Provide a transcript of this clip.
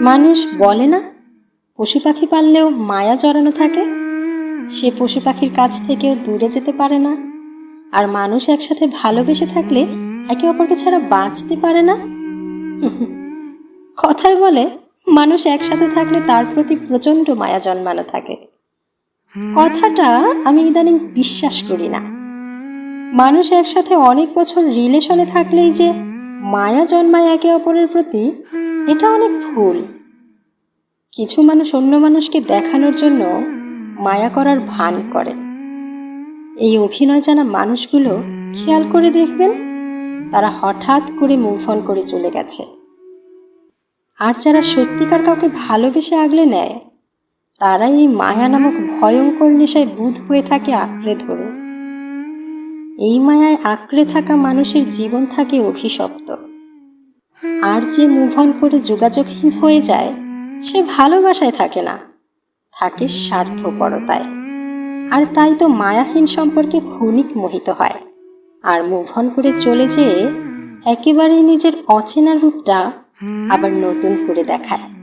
মানুষ বলে না, পশু পাখি পাললেও মায়া জড়ানো থাকে? সে পশু পাখির কাছ থেকেও দূরে যেতে পারে না। আর মানুষ একসাথে ভালোবেসে থাকলে একে অপরকে ছাড়া বাঁচতে পারে না? কথায় বলে, মানুষ একসাথে থাকলে তার প্রতি প্রচণ্ড মায়া জন্মানো থাকে। কথাটা আমি ইদানিং বিশ্বাস করি না। মানুষ একসাথে অনেক বছর রিলেশনে থাকলেই যে মায়া জন্মায় একে অপরের প্রতি এটা অনেক ভুল। কিছু মানুষ অন্য মানুষকে দেখানোর জন্য মায়া করার ভান করে। এই অভিনয় জানা মানুষগুলো খেয়াল করে দেখবেন, তারা হঠাৎ করে মুভ অন করে চলে গেছে। আর যারা সত্যিকার কাউকে ভালোবেসে আগলে নেয় তারা এই মায়া নামক ভয়ঙ্কর নেশায় বুধ হয়ে থাকে আঁকড়ে ধরে। এই মায়ায় আঁকড়ে থাকা মানুষের জীবন থাকে অভিশপ্ত। আর যে মুভ অন করে যোগাযোগহীন হয়ে যায়, সে ভালোবাসায় থাকে না। থাকে স্বার্থপরতায়। আর তাই তো মায়াহীন সম্পর্কে ক্ষণিক মোহিত হয়। আর মুভ অন করে চলে যেয়ে একেবারে নিজের অচেনা রূপটা আবার নতুন করে দেখায়।